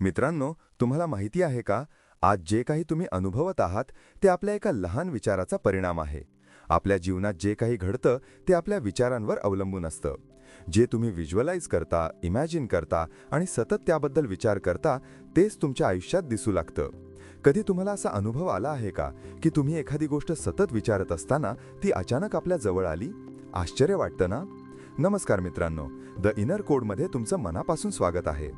मित्रांनो तुम्हाला माहिती आहे का? आज जे काही तुम्ही अनुभवत आहात ते आपल्या एका लहान विचाराचा परिणाम आहे. आपल्या जीवनात जे काही घडतं ते आपल्या विचारांवर अवलंबून असतं. जे तुम्ही व्हिज्युअलाइज करता इमॅजिन करता आणि सतत त्याबद्दल विचार करता तेच तुमच्या आयुष्यात दिसू लागतं. कधी तुम्हाला असा अनुभव आला आहे का की तुम्ही एखादी गोष्ट सतत विचारत असताना ती अचानक आपल्या जवळ आली? आश्चर्य वाटतं ना? नमस्कार मित्रांनो द इनर कोडमध्ये तुमचं मनापासून स्वागत आहे.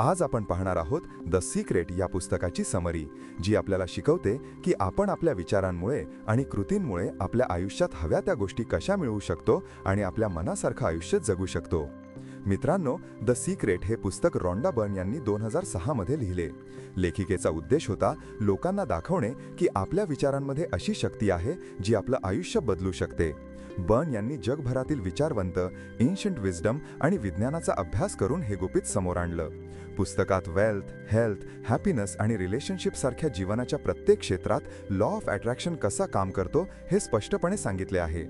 आज आपण पाहणार आहोत द सिक्रेट या पुस्तकाची समरी जी आपल्याला शिकवते की आपण आपल्या विचारांमुळे आणि कृतींमुळे आपल्या आयुष्यात हव्या त्या गोष्टी कशा मिळवू शकतो आणि आपल्या मनासारखं आयुष्य जगू शकतो. मित्रांनो द सिक्रेट हे पुस्तक रॉन्डा बर्न यांनी दोन हजार सहामध्ये लिहिले. लेखिकेचा उद्देश होता लोकांना दाखवणे की आपल्या विचारांमध्ये अशी शक्ती आहे जी आपलं आयुष्य बदलू शकते. बर्न यांनी जगभरातील विचारवंत एन्शंट विजडम आणि विज्ञानाचा अभ्यास करून हे गुपित समोर आणलं. पुस्तकात वेल्थ हेल्थ हॅपीनेस आणि रिलेशनशिप सारख्या जीवनाच्या प्रत्येक क्षेत्रात लॉ ऑफ अट्रॅक्शन कसा काम करतो हे स्पष्टपणे सांगितले आहे.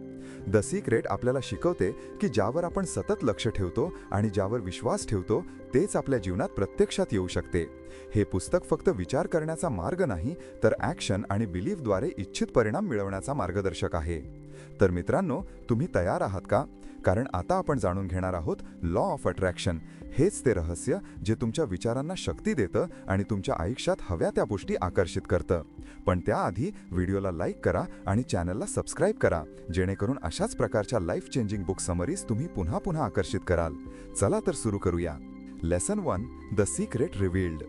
द सिक्रेट आपल्याला शिकवते की ज्यावर आपण सतत लक्ष ठेवतो आणि ज्यावर विश्वास ठेवतो तेच आपल्या जीवनात प्रत्यक्षात येऊ शकते. हे पुस्तक फक्त विचार करण्याचा मार्ग नाही तर ॲक्शन आणि बिलीफद्वारे इच्छित परिणाम मिळवण्याचा मार्गदर्शक आहे. तर मित्रांनो तुम्ही तयार आहात का? कारण आता आपण जाणून घेणार आहोत लॉ ऑफ अट्रॅक्शन हेच ते रहस्य जे तुमच्या विचारांना शक्ती देतं आणि तुमच्या आयुष्यात हव्या त्या गोष्टी आकर्षित करतं. पण त्याआधी व्हिडिओला लाईक करा आणि चॅनलला सबस्क्राईब करा. जेणेकरून अशाच प्रकारच्या लाईफ चेंजिंग बुक समरीज तुम्ही पुन्हा पुन्हा आकर्षित कराल. चला तर सुरू करूया. Lesson one the secret revealed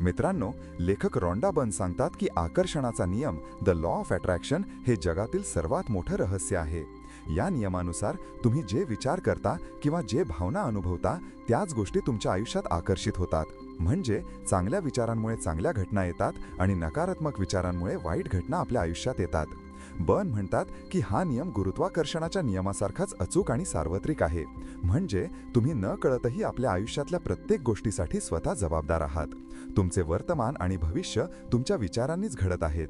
मित्रांनो लेखक रॉन्डा बन सांगतात की आकर्षणाचा नियम द लॉ ऑफ अट्रॅक्शन हे जगातील सर्वात मोठं रहस्य आहे. या नियमानुसार तुम्ही जे विचार करता किंवा जे भावना अनुभवता त्याच गोष्टी तुमच्या आयुष्यात आकर्षित होतात. म्हणजे चांगल्या विचारांमुळे चांगल्या घटना येतात आणि नकारात्मक विचारांमुळे वाईट घटना आपल्या आयुष्यात येतात. बर्न म्हणतात की हा नियम गुरुत्वाकर्षणाच्या नियमासारखाच अचूक आणि सार्वत्रिक आहे. म्हणजे तुम्ही न कळतही आपल्या आयुष्यातल्या प्रत्येक गोष्टीसाठी स्वतः जबाबदार आहात. तुमचे वर्तमान आणि भविष्य तुमच्या विचारांनीच घडत आहेत.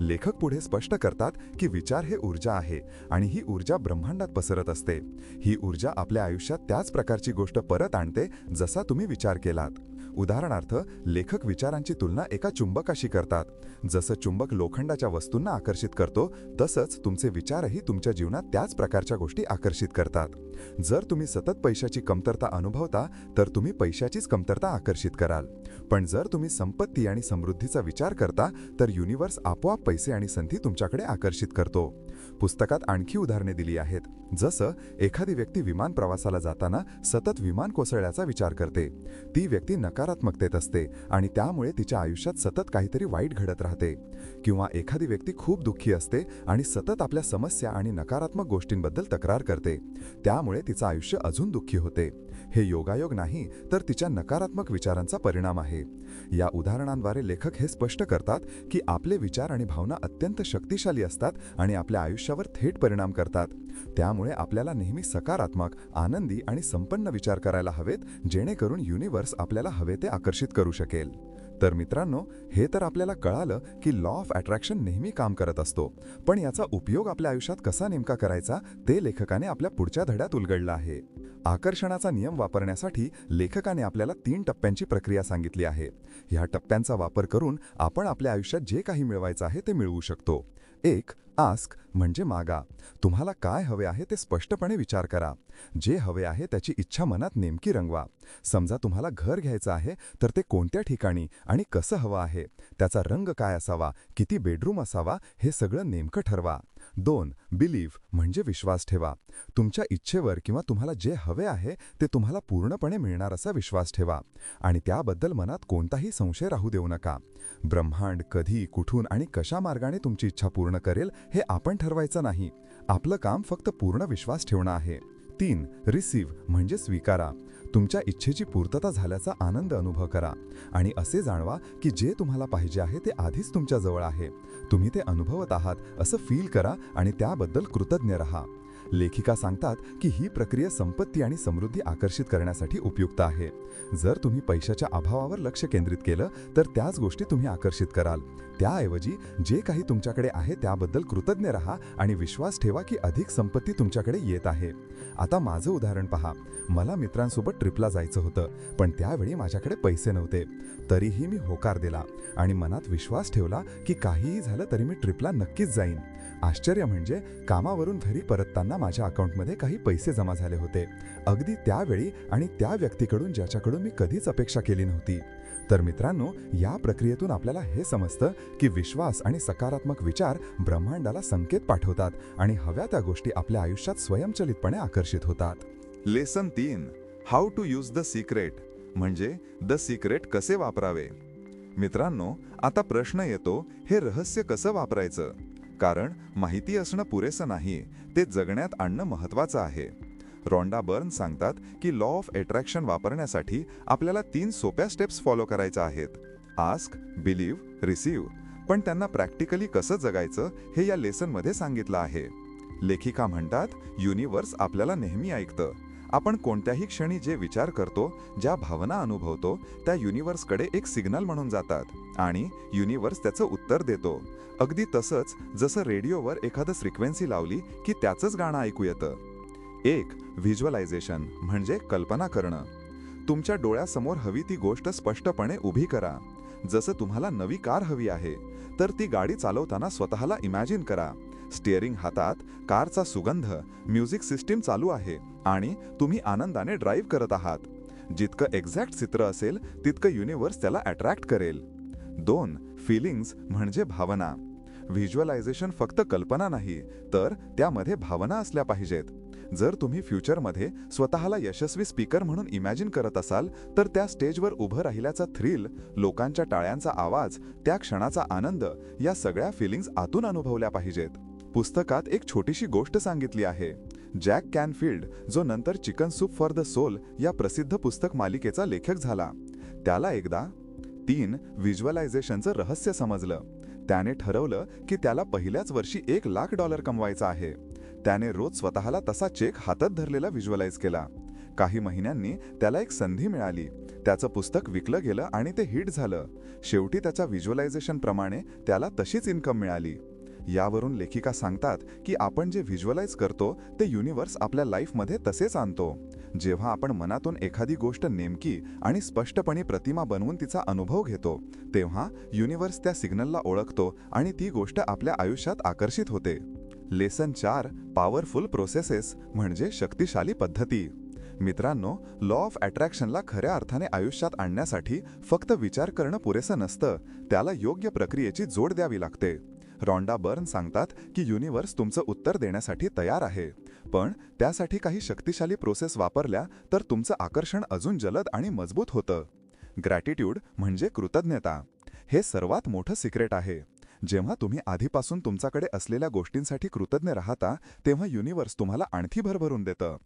लेखक पुढे स्पष्ट करतात की विचार हे ऊर्जा आहे आणि ही ऊर्जा ब्रह्मांडात पसरत असते. ही ऊर्जा आपल्या आयुष्यात त्याच प्रकारची गोष्ट परत आणते जसा तुम्ही विचार केलात. उदाहरणार्थ लेखक विचारांची तुलना एका चुंबकाशी करतात. जसं चुंबक लोखंडाच्या वस्तूंना आकर्षित करतो तसंच तुमचे विचारही तुमच्या जीवनात त्याच प्रकारच्या गोष्टी आकर्षित करतात. जर तुम्ही सतत पैशाची कमतरता अनुभवता तर तुम्ही पैशाचीच कमतरता आकर्षित कराल. पण जर तुम्ही संपत्ती आणि समृद्धीचा विचार करता तर युनिवर्स आपोआप पैसे आणि संधी तुमच्याकडे आकर्षित करतो. पुस्तकात आणखी उदाहरणे दिली आहेत. जसं एखादी व्यक्ती विमान प्रवासाला जाताना सतत विमान कोसळल्याचा विचार करते. ती व्यक्ती नकारात्मकतेत असते आणि त्यामुळे तिच्या आयुष्यात सतत काहीतरी वाईट घडत राहते. किंवा एखादी व्यक्ती खूप दुःखी असते आणि सतत आपल्या समस्या आणि नकारात्मक गोष्टींबद्दल तक्रार करते. त्यामुळे तिचं आयुष्य अजून दुःखी होते. हे योगायोग नाही तर तिच्या नकारात्मक विचारांचा परिणाम आहे. या उदाहरणांद्वारे लेखक हे स्पष्ट करतात की आपले विचार आणि भावना अत्यंत शक्तिशाली असतात आणि आपल्या आयुष्यावर थेट परिणाम करतात. त्यामुळे आपल्याला नेहमी सकारात्मक आनंदी आणि संपन्न विचार करायला हवेत जेणेकरून युनिवर्स आपल्याला हवे ते आकर्षित करू शकेल. तर मित्रांनो हे तर आपल्याला कळालं की लॉ ऑफ अट्रॅक्शन नेहमी काम करत असतो. पण याचा उपयोग आपल्या आयुष्यात कसा नेमका करायचा ते लेखकाने आपल्या पुढच्या धड्यात उलगडलं आहे. आकर्षणाचा नियम वापरण्यासाठी लेखकाने आपल्याला तीन टप्प्यांची प्रक्रिया सांगितली आहे. ह्या टप्प्यांचा वापर करून आपण आपल्या आयुष्यात जे काही मिळवायचं आहे ते मिळवू शकतो. एक आस्क म्हणजे मागा. तुम्हाला काय हवे आहे ते स्पष्टपणे विचार करा. जे हवे आहे त्याची इच्छा मनात नेमकी रंगवा. समजा तुम्हाला घर घ्यायचं आहे तर ते कोणत्या ठिकाणी आणि कसं हवं आहे? त्याचा रंग काय असावा? किती बेडरूम असावा? हे सगळं नेमकं ठरवा. दोन बिलीव्ह म्हणजे विश्वास ठेवा. तुमच्या इच्छेवर किंवा तुम्हाला जे हवे आहे ते तुम्हाला पूर्णपणे मिळणार असा विश्वास ठेवा. आणि त्याबद्दल मनात कोणताही संशय राहू देऊ नका. ब्रह्मांड कधी कुठून आणि कशा मार्गाने तुमची इच्छा पूर्ण करेल हे आपण ठरवायचं नाही. आपलं काम फक्त पूर्ण विश्वास ठेवणं आहे. तीन रिसीव्ह म्हणजे स्वीकारा. तुमच्या इच्छेची पूर्तता झाल्याचा आनंद अनुभव करा. आणि असे जाणवा की जे तुम्हाला पाहिजे आहे ते आधीच तुमच्याजवळ आहे. तुम्ही ते अनुभवत आहात असं फील करा आणि त्याबद्दल कृतज्ञ रहा. लेखिका सांगतात की ही प्रक्रिया संपत्ती आणि समृद्धी आकर्षित करण्यासाठी उपयुक्त आहे. जर तुम्ही पैशाच्या अभावावर लक्ष केंद्रित केलं तर त्याच गोष्टी तुम्ही आकर्षित कराल. त्याऐवजी जे काही तुमच्याकडे आहे त्याबद्दल कृतज्ञ राहा आणि विश्वास ठेवा की अधिक संपत्ती तुमच्याकडे येत आहे. आता माझं उदाहरण पहा. मला मित्रांसोबत ट्रिपला जायचं होतं पण त्यावेळी माझ्याकडे पैसे नव्हते. तरीही मी होकार दिला आणि मनात विश्वास ठेवला की काहीही झालं तरी मी ट्रिपला नक्कीच जाईन. आश्चर्य म्हणजे कामावरून घरी परतताना माझ्या अकाउंटमध्ये काही पैसे जमा झाले होते. अगदी त्यावेळी आणि त्या व्यक्तीकडून ज्याच्याकडून मी कधीच अपेक्षा केली नव्हती. तर मित्रांनो या प्रक्रियेतून आपल्याला हे समजतं की विश्वास आणि सकारात्मक विचार ब्रह्मांडाला संकेत पाठवतात आणि हव्या त्या गोष्टी आपल्या आयुष्यात स्वयंचलितपणे आकर्षित होतात. लेसन तीन. How to use the secret म्हणजे द सिक्रेट कसे वापरावे? मित्रांनो आता प्रश्न येतो हे रहस्य कसं वापरायचं? कारण माहिती असणं पुरेसं नाही ते जगण्यात आणणं महत्वाचं आहे. रॉन्डा बर्न सांगतात की लॉ ऑफ अट्रॅक्शन वापरण्यासाठी आपल्याला तीन सोप्या स्टेप्स फॉलो करायच्या आहेत. Ask believe receive. पण त्यांना प्रॅक्टिकली कसं जगायचं हे या लेसनमध्ये सांगितलं आहे. लेखिका म्हणतात युनिवर्स आपल्याला नेहमी ऐकतं. आपण कोणत्याही क्षणी जे विचार करतो ज्या भावना अनुभवतो त्या युनिवर्सकडे एक सिग्नल म्हणून जातात. आणि युनिवर्स त्याचं उत्तर देतो. अगदी तसंच जसं रेडिओवर एखादं फ्रिक्वेन्सी लावली की त्याचंच गाणं ऐकू येतं. एक व्हिज्युअलायझेशन म्हणजे कल्पना करणं. तुमच्या डोळ्यासमोर हवी ती गोष्ट स्पष्टपणे उभी करा. जसं तुम्हाला नवी कार हवी आहे तर ती गाडी चालवताना स्वतःला इमॅजिन करा. स्टिअरिंग हातात कारचा सुगंध म्युझिक सिस्टीम चालू आहे आणि तुम्ही आनंदाने ड्राईव्ह करत आहात. जितकं एक्झॅक्ट चित्र असेल तितकं युनिवर्स त्याला अट्रॅक्ट करेल. दोन फिलिंग्स म्हणजे भावना. व्हिज्युअलायझेशन फक्त कल्पना नाही तर त्यामध्ये भावना असल्या पाहिजेत. जर तुम्ही फ्युचरमध्ये स्वतःला यशस्वी स्पीकर म्हणून इमॅजिन करत असाल तर त्या स्टेजवर उभं राहिल्याचा थ्रिल लोकांच्या टाळ्यांचा आवाज त्या क्षणाचा आनंद या सगळ्या फिलिंग्स आतून अनुभवल्या पाहिजेत. पुस्तकात एक छोटीशी गोष्ट सांगितली आहे. जॅक कॅनफिल्ड जो नंतर chicken soup for the soul या प्रसिद्ध पुस्तक मालिकेचा लेखक झाला. त्याला एकदा तीन व्हिज्युअलायझेशनचं रहस्य समजलं. त्याने ठरवलं की त्याला पहिल्याच वर्षी एक लाख डॉलर कमवायचा आहे. त्याने रोज स्वतःला तसा चेक हातात धरलेला व्हिज्युअलाइज केला. काही महिन्यांनी त्याला एक संधी मिळाली. त्याचं पुस्तक विकलं गेलं आणि ते हिट झालं. शेवटी त्याच्या व्हिज्युअलायझेशन प्रमाणे त्याला तशीच इन्कम मिळाली. यावरून लेखिका सांगतात की आपण जे व्हिज्युअलाइज करतो ते युनिवर्स आपल्या लाईफमध्ये तसेच आणतो. जेव्हा आपण मनातून एखादी गोष्ट नेमकी आणि स्पष्टपणे प्रतिमा बनवून तिचा अनुभव घेतो तेव्हा युनिवर्स त्या सिग्नलला ओळखतो आणि ती गोष्ट आपल्या आयुष्यात आकर्षित होते. लेसन चार पॉवरफुल प्रोसेसेस म्हणजे शक्तिशाली पद्धती. मित्रांनो लॉ ऑफ अट्रॅक्शनला खऱ्या अर्थाने आयुष्यात आणण्यासाठी फक्त विचार करणं पुरेसं नसतं त्याला योग्य प्रक्रियेची जोड द्यावी लागते. रॉन्डा बर्न सांगतात की युनिवर्स तुमचं उत्तर देण्यासाठी तयार आहे पण त्यासाठी काही शक्तिशाली प्रोसेस वापरल्या तर तुमचं आकर्षण अजून जलद आणि मजबूत होतं. ग्रॅटिट्यूड म्हणजे कृतज्ञता. हे सर्वात मोठं सिक्रेट आहे. जेव्हा तुम्ही आधीपासून तुमच्याकडे असलेल्या गोष्टींसाठी कृतज्ञ राहता तेव्हा युनिवर्स तुम्हाला आणखी भरभरून देतं.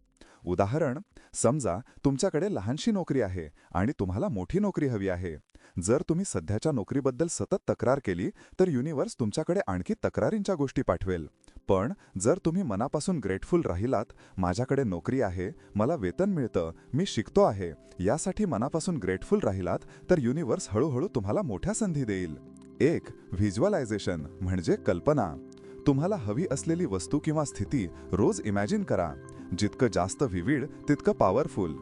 उदाहरण समजा तुमच्याकडे लहानशी नोकरी आहे आणि तुम्हाला मोठी नोकरी हवी आहे. जर तुम्ही सध्याच्या नोकरीबद्दल सतत तक्रार केली तर युनिवर्स तुमच्याकडे आणखी तक्रारींच्या गोष्टी पाठवेल. पण जर तुम्ही मनापासून ग्रेटफुल राहिलात माझ्याकडे नोकरी आहे मला वेतन मिळतं मी शिकतो आहे यासाठी मनापासून ग्रेटफुल राहिलात तर युनिवर्स हळूहळू तुम्हाला मोठ्या संधी देईल. एक व्हिज्युअलायझेशन म्हणजे कल्पना. तुम्हाला हवी असलेली वस्तू किंवा स्थिती रोज इमॅजिन करा. जितकं जास्त विविड तितकं पॉवरफुल.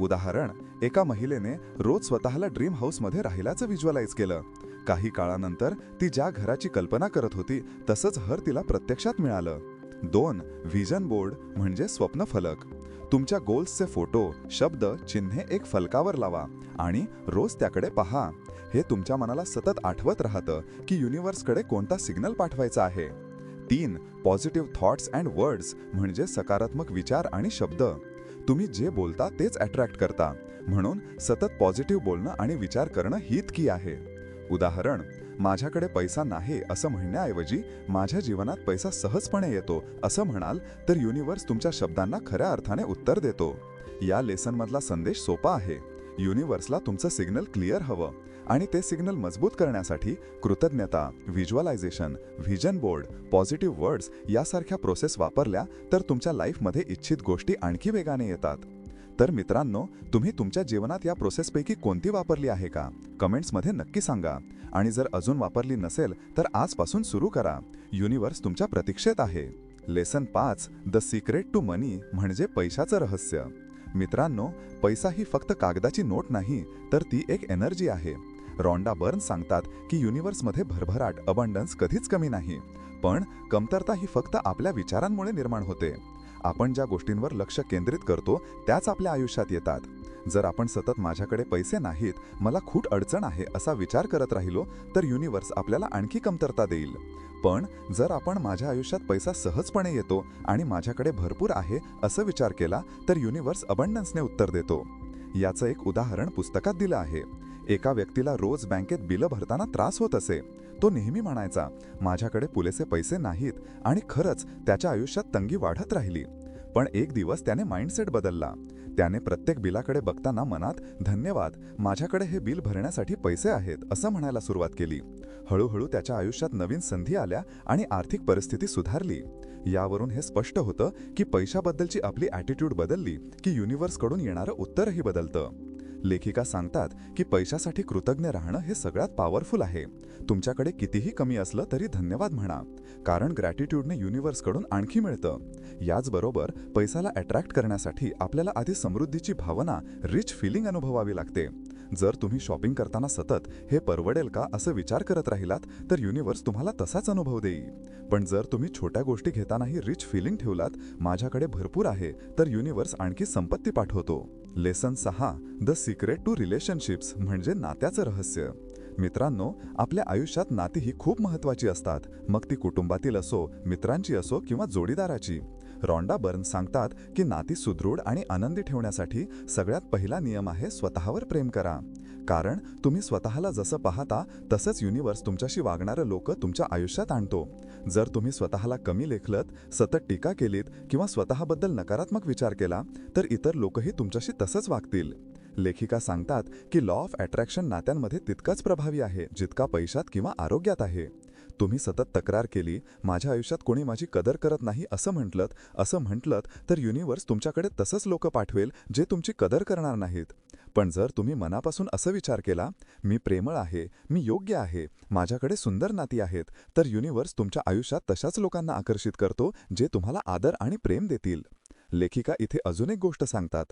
उदाहरण एका महिलेने रोज स्वतःला ड्रीम हाऊसमध्ये राहिल्याचं व्हिज्युअलाइज केलं. काही काळानंतर ती ज्या घराची कल्पना करत होती तसंच हर तिला प्रत्यक्षात मिळालं. दोन व्हिजन बोर्ड म्हणजे स्वप्नफलक. तुमच्या गोल्सचे फोटो शब्द चिन्हे एक फलकावर लावा आणि रोज त्याकडे पहा. हे तुमच्या मनाला सतत आठवत राहतं की युनिवर्सकडे कोणता सिग्नल पाठवायचा आहे. तीन पॉझिटिव्ह थॉट्स अँड वर्ड्स म्हणजे सकारात्मक विचार आणि शब्द. तुम्ही जे बोलता तेच अट्रॅक्ट करता. म्हणून सतत पॉझिटिव्ह बोलणं आणि विचार करणं हितकी आहे. उदाहरण माझ्याकडे पैसा नाही असं म्हणण्याऐवजी माझ्या जीवनात पैसा सहजपणे येतो असं म्हणाल तर युनिवर्स तुमच्या शब्दांना खऱ्या अर्थाने उत्तर देतो. या लेसनमधला संदेश सोपा आहे. युनिवर्सला तुमचं सिग्नल क्लिअर हवं आणि ते सिग्नल मजबूत करण्यासाठी कृतज्ञता visualisation vision board positive words यासारख्या प्रोसेस वापरल्या तर तुमच्या लाईफमध्ये इच्छित गोष्टी आणखी वेगाने येतात. तर मित्रांनो तुम्ही तुमच्या जीवनात या प्रोसेसपैकी कोणती वापरली आहे का? कमेंट्समध्ये नक्की सांगा. आणि जर अजून वापरली नसेल तर आजपासून सुरू करा. युनिवर्स तुमच्या प्रतीक्षेत आहे. लेसन पाच द सिक्रेट टू मनी म्हणजे पैशाचं रहस्य. मित्रांनो पैसा ही फक्त कागदाची नोट नाही तर ती एक एनर्जी आहे. रॉन्डा बर्न सांगतात की युनिव्हर्समध्ये भरभराट अबंडन्स कधीच कमी नाही. पण कमतरता ही फक्त आपल्या विचारांमुळे निर्माण होते. आपण ज्या गोष्टींवर लक्ष केंद्रित करतो त्याच आपल्या आयुष्यात येतात. जर आपण सतत माझ्याकडे पैसे नाहीत मला खूप अडचण आहे असा विचार करत राहिलो तर युनिवर्स आपल्याला आणखी कमतरता देईल. पण जर आपण माझ्या आयुष्यात पैसा सहजपणे येतो आणि माझ्याकडे भरपूर आहे असं विचार केला तर युनिवर्स अबंडन्सने उत्तर देतो. याचं एक उदाहरण पुस्तकात दिलं आहे. एका व्यक्तीला रोज बँकेत बिलं भरताना त्रास होत असे. तो नेहमी म्हणायचा माझ्याकडे पुरेसे पैसे नाहीत आणि खरंच त्याच्या आयुष्यात तंगी वाढत राहिली. पण एक दिवस त्याने माइंडसेट बदलला. त्याने प्रत्येक बिलाकडे बघताना मनात धन्यवाद माझ्याकडे हे बिल भरण्यासाठी पैसे आहेत असं म्हणायला सुरुवात केली. हळूहळू त्याच्या आयुष्यात नवीन संधी आल्या आणि आर्थिक परिस्थिती सुधारली. यावरून हे स्पष्ट होतं की पैशाबद्दलची आपली ॲटिट्यूड बदलली की युनिव्हर्सकडून येणारं उत्तरही बदलतं. लेखिका सांगतात की पैशासाठी कृतज्ञ राहणं हे सगळ्यात पॉवरफुल आहे. तुमच्याकडे कितीही कमी असलं तरी धन्यवाद म्हणा. कारण ग्रॅटिट्यूडने युनिव्हर्सकडून आणखी मिळतं. याचबरोबर पैसाला अट्रॅक्ट करण्यासाठी आपल्याला आधी समृद्धीची भावना रिच फिलिंग अनुभवावी लागते. जर तुम्ही शॉपिंग करताना सतत हे परवडेल का असं विचार करत राहिलात तर युनिव्हर्स तुम्हाला तसाच अनुभव देईल. पण जर तुम्ही छोट्या गोष्टी घेतानाही रिच फिलिंग ठेवलात माझ्याकडे भरपूर आहे तर युनिव्हर्स आणखी संपत्ती पाठवतो. लेसन सहा द सिक्रेट टू रिलेशनशिप्स म्हणजे नात्याचं रहस्य. मित्रांनो आपल्या आयुष्यात नाती ही खूप महत्वाची असतात. मग ती कुटुंबातील असो मित्रांची असो किंवा जोडीदाराची. रॉन्डा बर्न सांगतात की नाती सुदृढ आणि आनंदी ठेवण्यासाठी सगळ्यात पहिला नियम आहे स्वतःवर प्रेम करा. कारण तुम्ही स्वतःला जसं पाहता तसंच युनिवर्स तुमच्याशी वागणारं लोक तुमच्या आयुष्यात आणतो. जर तुम्ही स्वतःला कमी लेखलत सतत टीका केलीत किंवा स्वतःबद्दल नकारात्मक विचार केला तर इतर लोकही तुमच्याशी तसंच वागतील. लेखिका सांगतात की लॉ ऑफ अट्रॅक्शन नात्यांमध्ये तितकाच प्रभावी आहे जितका पैशात किंवा आरोग्यात आहे. तुम्ही सतत तक्रार केली माझ्या आयुष्यात कोणी माझी कदर करत नाही असं म्हटलं असं म्हटलं तर युनिवर्स तुमच्याकडे तसंच लोक पाठवेल जे तुमची कदर करणार नाहीत. पण जर तुम्ही मनापासून असं विचार केला मी प्रेमळ आहे मी योग्य आहे माझ्याकडे सुंदर नाती आहेत तर युनिवर्स तुमच्या आयुष्यात तशाच लोकांना आकर्षित करतो जे तुम्हाला आदर आणि प्रेम देतील. लेखिका इथे अजून एक गोष्ट सांगतात.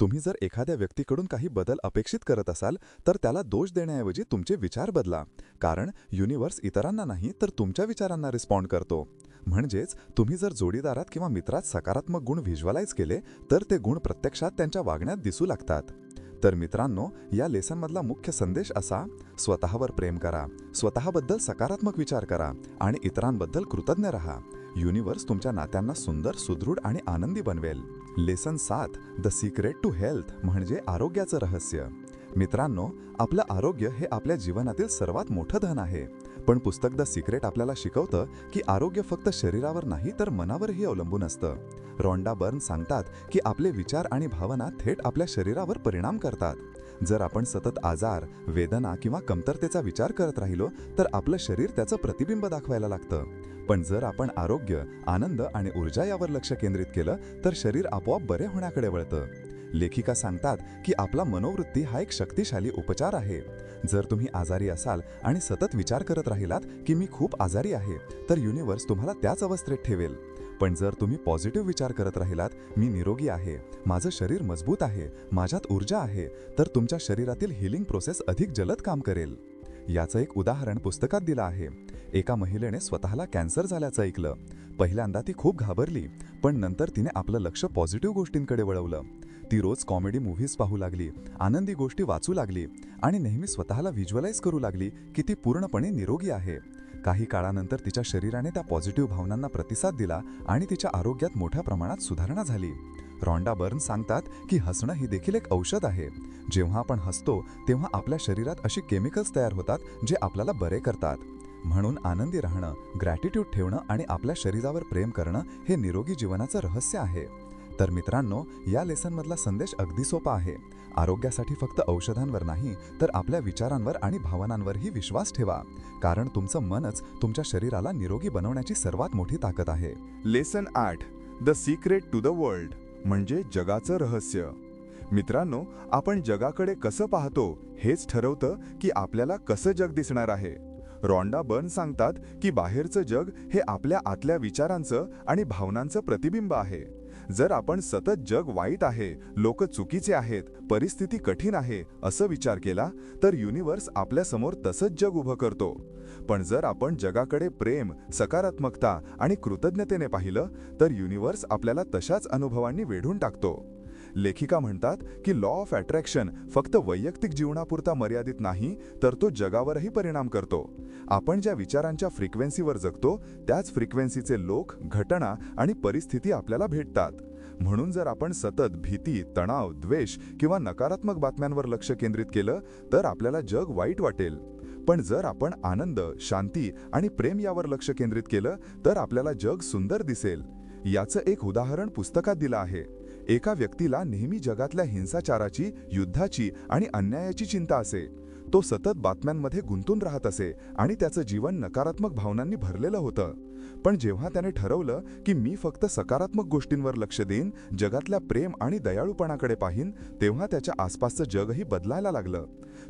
तुम्ही जर एखाद्या व्यक्तीकडून काही बदल अपेक्षित करत असाल तर त्याला दोष देण्याऐवजी तुमचे विचार बदला. कारण युनिव्हर्स इतरांना नाही तर तुमच्या विचारांना रिस्पॉन्ड करतो. म्हणजेच तुम्ही जर जोडीदारात किंवा मित्रात सकारात्मक गुण व्हिज्युअलाइज केले तर ते गुण प्रत्यक्षात त्यांच्या वागण्यात दिसू लागतात. तर मित्रांनो या लेसनमधला मुख्य संदेश असा स्वतःवर प्रेम करा. स्वतःबद्दल सकारात्मक विचार करा आणि इतरांबद्दल कृतज्ञ राहा. युनिवर्स तुमच्या नात्यांना सुंदर सुदृढ आणि आनंदी बनवेल. लेसन सात द सिक्रेट टू हेल्थ म्हणजे आरोग्याचं रहस्य. मित्रांनो आपलं आरोग्य हे आपल्या जीवनातील सर्वात मोठं धन आहे. पण पुस्तक द सिक्रेट आपल्याला शिकवतं की आरोग्य फक्त शरीरावर नाही तर मनावरही अवलंबून असतं. रॉन्डा बर्न सांगतात की आपले विचार आणि भावना थेट आपल्या शरीरावर परिणाम करतात. जर आपण सतत आजार वेदना किंवा कमतरतेचा विचार करत राहिलो तर आपलं शरीर त्याचं प्रतिबिंब दाखवायला लागतं. पण जर आपण आरोग्य आनंद आणि ऊर्जा यावर लक्ष केंद्रित केलं तर शरीर आपोआप बरे होण्याकडे वळतं. लेखिका सांगतात की आपला मनोवृत्ती हा एक शक्तिशाली उपचार आहे. जर तुम्ही आजारी असाल आणि सतत विचार करत राहिलात की मी खूप आजारी आहे तर युनिवर्स तुम्हाला त्याच अवस्थेत ठेवेल. पण जर तुम्ही पॉझिटिव्ह विचार करत राहिलात मी निरोगी आहे माझं शरीर मजबूत आहे माझ्यात ऊर्जा आहे तर तुमच्या शरीरातील हिलिंग प्रोसेस अधिक जलद काम करेल. याचं एक उदाहरण पुस्तकात दिलं आहे. एका महिलेने स्वतःला कॅन्सर झाल्याचं ऐकलं. पहिल्यांदा ती खूप घाबरली पण नंतर तिने आपलं लक्ष पॉझिटिव्ह गोष्टींकडे वळवलं. ती रोज कॉमेडी मूव्हीज पाहू लागली आनंदी गोष्टी वाचू लागली आणि नेहमी स्वतःला व्हिज्युअलाइज करू लागली की ती पूर्णपणे निरोगी आहे. काही काळानंतर तिच्या शरीराने त्या पॉझिटिव्ह भावनांना प्रतिसाद दिला आणि तिच्या आरोग्यात मोठ्या प्रमाणात सुधारणा झाली. रॉन्डा बर्न सांगतात की हसणं ही देखील एक औषध आहे. जेव्हा आपण हसतो तेव्हा आपल्या शरीरात अशी केमिकल्स तयार होतात जे आपल्याला बरे करतात. म्हणून आनंदी राहणं ग्रॅटिट्यूड ठेवणं आणि आपल्या शरीरावर प्रेम करणं हे निरोगी जीवनाचं रहस्य आहे. तर मित्रांनो या लेसनमधला संदेश अगदी सोपा आहे. आरोग्यासाठी फक्त औषधांवर नाही तर आपल्या विचारांवर आणि भावनांवरही विश्वास ठेवा. कारण तुमचं मनच तुमच्या शरीराला निरोगी बनवण्याची सर्वात मोठी ताकद आहे. लेसन आठ. The secret to the world म्हणजे जगाचं रहस्य. मित्रांनो आपण जगाकडे कसं पाहतो हेच ठरवतं की आपल्याला कसं जग दिसणार आहे. रॉन्डा बर्न सांगतात की बाहेरचं जग हे आपल्या आतल्या विचारांचं आणि भावनांचं प्रतिबिंब आहे. जर आपण सतत जग वाईट आहे लोक चुकीचे आहेत परिस्थिती कठीण आहे असं विचार केला तर युनिव्हर्स आपल्यासमोर तसंच जग उभं करतो. पण जर आपण जगाकडे प्रेम सकारात्मकता आणि कृतज्ञतेने पाहिलं तर युनिव्हर्स आपल्याला तशाच अनुभवांनी वेढून टाकतो. लेखिका म्हणतात की लॉ ऑफ अट्रॅक्शन फक्त वैयक्तिक जीवनापुरता मर्यादित नाही तर तो जगावरही परिणाम करतो. आपण ज्या विचारांच्या फ्रिक्वेन्सीवर जगतो त्याच फ्रिक्वेन्सीचे लोक घटना आणि परिस्थिती आपल्याला भेटतात. म्हणून जर आपण सतत भीती तणाव द्वेष किंवा नकारात्मक बातम्यांवर लक्ष केंद्रित केलं तर आपल्याला जग वाईट वाटेल. पण जर आपण आनंद शांती आणि प्रेम यावर लक्ष केंद्रित केलं तर आपल्याला जग सुंदर दिसेल. याचं एक उदाहरण पुस्तकात दिलं आहे. एका व्यक्तीला नेहमी जगातल्या हिंसाचाराची युद्धाची आणि अन्यायाची चिंता असे. तो सतत बातम्यांमध्ये गुंतून राहत असे आणि त्याचं जीवन नकारात्मक भावनांनी भरलेलं होतं. पण जेव्हा त्याने ठरवलं की मी फक्त सकारात्मक गोष्टींवर लक्ष देईन जगातल्या प्रेम आणि दयाळूपणाकडे पाहीन तेव्हा त्याच्या आसपासचं जगही बदलायला लागलं.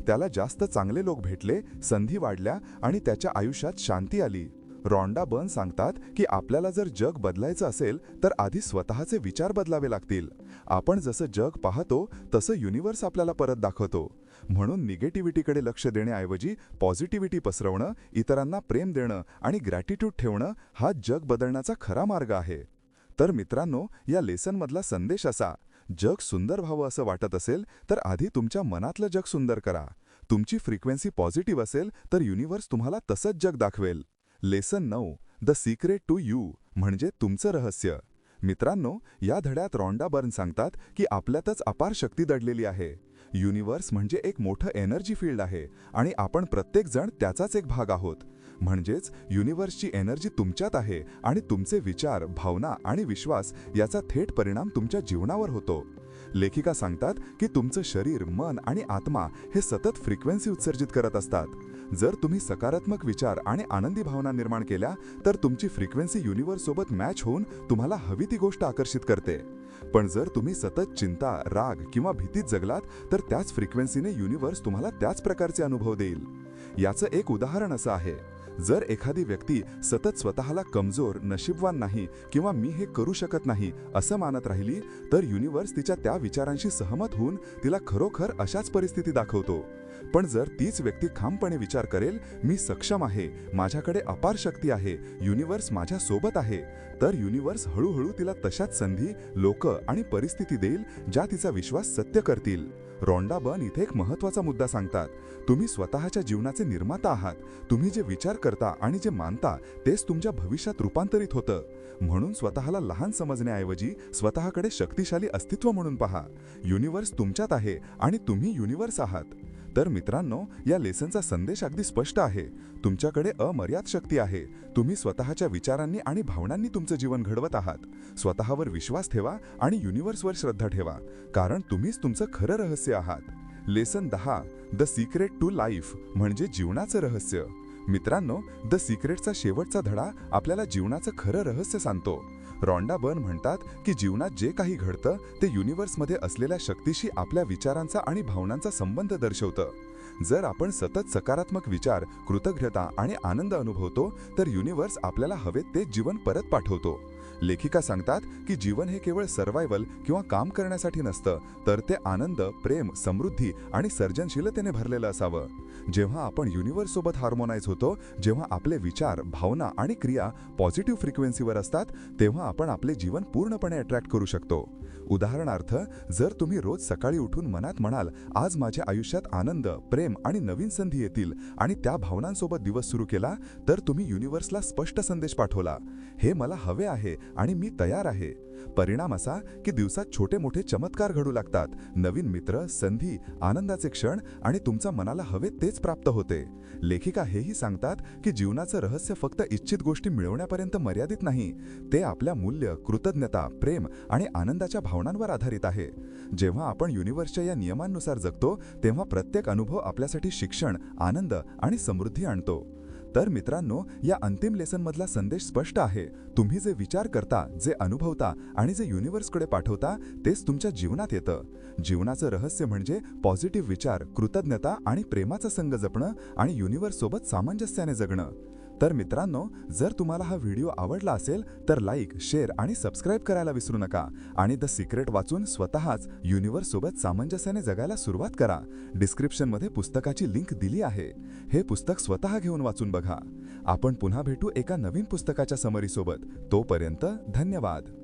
त्याला जास्त चांगले लोक भेटले संधी वाढल्या आणि त्याच्या आयुष्यात शांती आली. रॉन्डा बर्न सांगतात की आपल्याला जर जग बदलायचं असेल तर आधी स्वतःचे विचार बदलावे लागतील. आपण जसं जग पाहतो तसं युनिव्हर्स आपल्याला परत दाखवतो. म्हणून निगेटिव्हिटीकडे लक्ष देण्याऐवजी पॉझिटिव्हिटी पसरवणं इतरांना प्रेम देणं आणि ग्रॅटिट्यूड ठेवणं हा जग बदलण्याचा खरा मार्ग आहे. तर मित्रांनो या लेसनमधला संदेश असा जग सुंदर व्हावं असं वाटत असेल तर आधी तुमच्या मनातलं जग सुंदर करा. तुमची फ्रिक्वेन्सी पॉझिटिव्ह असेल तर युनिव्हर्स तुम्हाला तसंच जग दाखवेल. लेसन नऊ द सिक्रेट टू यू म्हणजे तुमचं रहस्य. मित्रांनो या धड्यात रॉन्डा बर्न सांगतात की आपल्यातच अपार शक्ती दडलेली आहे. युनिव्हर्स म्हणजे एक मोठं एनर्जी फील्ड आहे आणि आपण प्रत्येकजण त्याचाच एक भाग आहोत. म्हणजेच युनिव्हर्सची एनर्जी तुमच्यात आहे आणि तुमचे विचार भावना आणि विश्वास याचा थेट परिणाम तुमच्या जीवनावर होतो. लेखिका सांगतात की तुमचं शरीर मन आणि आत्मा हे सतत फ्रिक्वेन्सी उत्सर्जित करत असतात. जर तुम्ही सकारात्मक विचार आणि आनंदी भावना निर्माण केल्या तर तुमची फ्रिक्वेन्सी युनिव्हर्ससोबत मॅच होऊन तुम्हाला हवी ती गोष्ट आकर्षित करते. पण जर तुम्ही सतत चिंता राग किंवा भीतीत जगलात तर त्याच फ्रिक्वेन्सीने युनिव्हर्स तुम्हाला त्याच प्रकारचे अनुभव देईल. याचं एक उदाहरण असं आहे. जर एखादी व्यक्ती सतत स्वतःला कमजोर नशीबवान नाही किंवा मी हे करू शकत नाही असं मानत राहिली तर युनिव्हर्स तिच्या त्या विचारांशी सहमत होऊन तिला खरोखर अशाच परिस्थिती दाखवतो. पण जर तीच व्यक्ती खामपणे विचार करेल मी सक्षम आहे माझ्याकडे अपार शक्ती आहे युनिव्हर्स माझ्या सोबत आहे तर युनिव्हर्स हळूहळू तिला तशाच संधी लोक आणि परिस्थिती देईल ज्या तिचा विश्वास सत्य करतील. रॉन्डा बन इथे एक महत्त्वाचा मुद्दा सांगतात. तुम्ही स्वतःच्या जीवनाचे निर्माता आहात. तुम्ही जे विचार करता आणि जे मानता तेच तुमच्या भविष्यात रूपांतरित होतं. म्हणून स्वतःला लहान समजण्याऐवजी स्वतःकडे शक्तिशाली अस्तित्व म्हणून पहा. युनिव्हर्स तुमच्यात आहे आणि तुम्ही युनिव्हर्स आहात. तर मित्रांनो या लेसनचा संदेश अगदी स्पष्ट आहे. तुमच्याकडे अमर्याद शक्ती आहे. तुम्ही स्वतःच्या विचारांनी आणि भावनांनी तुमचं जीवन घडवत आहात. स्वतःवर विश्वास ठेवा आणि युनिव्हर्सवर श्रद्धा ठेवा. कारण तुम्हीच तुमचं खरं रहस्य आहात. लेसन दहा द सिक्रेट टू लाईफ म्हणजे जीवनाचं रहस्य. मित्रांनो द सिक्रेटचा शेवटचा धडा आपल्याला जीवनाचं खरं रहस्य सांगतो. रॉन्डा बर्न म्हणतात की जीवनात जे काही घडतं ते युनिव्हर्समध्ये असलेल्या शक्तीशी आपल्या विचारांचा आणि भावनांचा संबंध दर्शवतं. जर आपण सतत सकारात्मक विचार कृतज्ञता आणि आनंद अनुभवतो तर युनिव्हर्स आपल्याला हवेत ते जीवन परत पाठवतो. लेखिका सांगतात की जीवन हे केवळ सर्वायवल किंवा काम करण्यासाठी नसतं तर ते आनंद प्रेम समृद्धी आणि सर्जनशीलतेने भरलेलं असावं. जेव्हा आपण युनिव्हर्ससोबत हार्मोनाइज होतो जेव्हा आपले विचार भावना आणि क्रिया पॉझिटिव्ह फ्रिक्वेन्सीवर असतात तेव्हा आपण आपले जीवन पूर्णपणे अट्रॅक्ट करू शकतो. उदाहरणार्थ जर तुम्ही रोज सकाळी उठून मनात म्हणाल आज माझ्या आयुष्यात आनंद प्रेम आणि नवीन संधी येतील आणि त्या भावनांसोबत दिवस सुरू केला तर तुम्ही युनिव्हर्सला स्पष्ट संदेश पाठवला. हे मला हवे आहे आणि मी तयार आहे. परिणाम असा की दिवसात छोटे मोठे चमत्कार घडू लागतात. नवीन मित्र संधी आनंदाचे क्षण आणि तुमच्या मनाला हवे तेच प्राप्त होते. लेखिका हेही सांगतात की जीवनाचं रहस्य फक्त इच्छित गोष्टी मिळवण्यापर्यंत मर्यादित नाही. ते आपल्या मूल्य कृतज्ञता प्रेम आणि आनंदाच्या भावनांवर आधारित आहे. जेव्हा आपण युनिव्हर्सच्या या नियमांनुसार जगतो तेव्हा प्रत्येक अनुभव आपल्यासाठी शिक्षण आनंद आणि समृद्धी आणतो. तर मित्रांनो या अंतिम लेसनमधला संदेश स्पष्ट आहे. तुम्ही जे विचार करता जे अनुभवता आणि जे युनिव्हर्सकडे पाठवता तेच तुमच्या जीवनात येतं. जीवनाचं रहस्य म्हणजे पॉझिटिव्ह विचार कृतज्ञता आणि प्रेमाचा संग जपणं आणि युनिव्हर्ससोबत सामंजस्याने जगणं. तर मित्रांनो जर तुम्हाला हा व्हिडिओ आवडला असेल तर लाईक शेअर आणि सबस्क्राईब करायला विसरू नका. आणि द सिक्रेट वाचून स्वतःच युनिव्हर्ससोबत सामंजस्याने जगायला सुरुवात करा. डिस्क्रिप्शनमध्ये पुस्तकाची लिंक दिली आहे. हे पुस्तक स्वतः घेऊन वाचून बघा. आपण पुन्हा भेटू एका नवीन पुस्तकाच्या समरीसोबत तोपर्यंत धन्यवाद.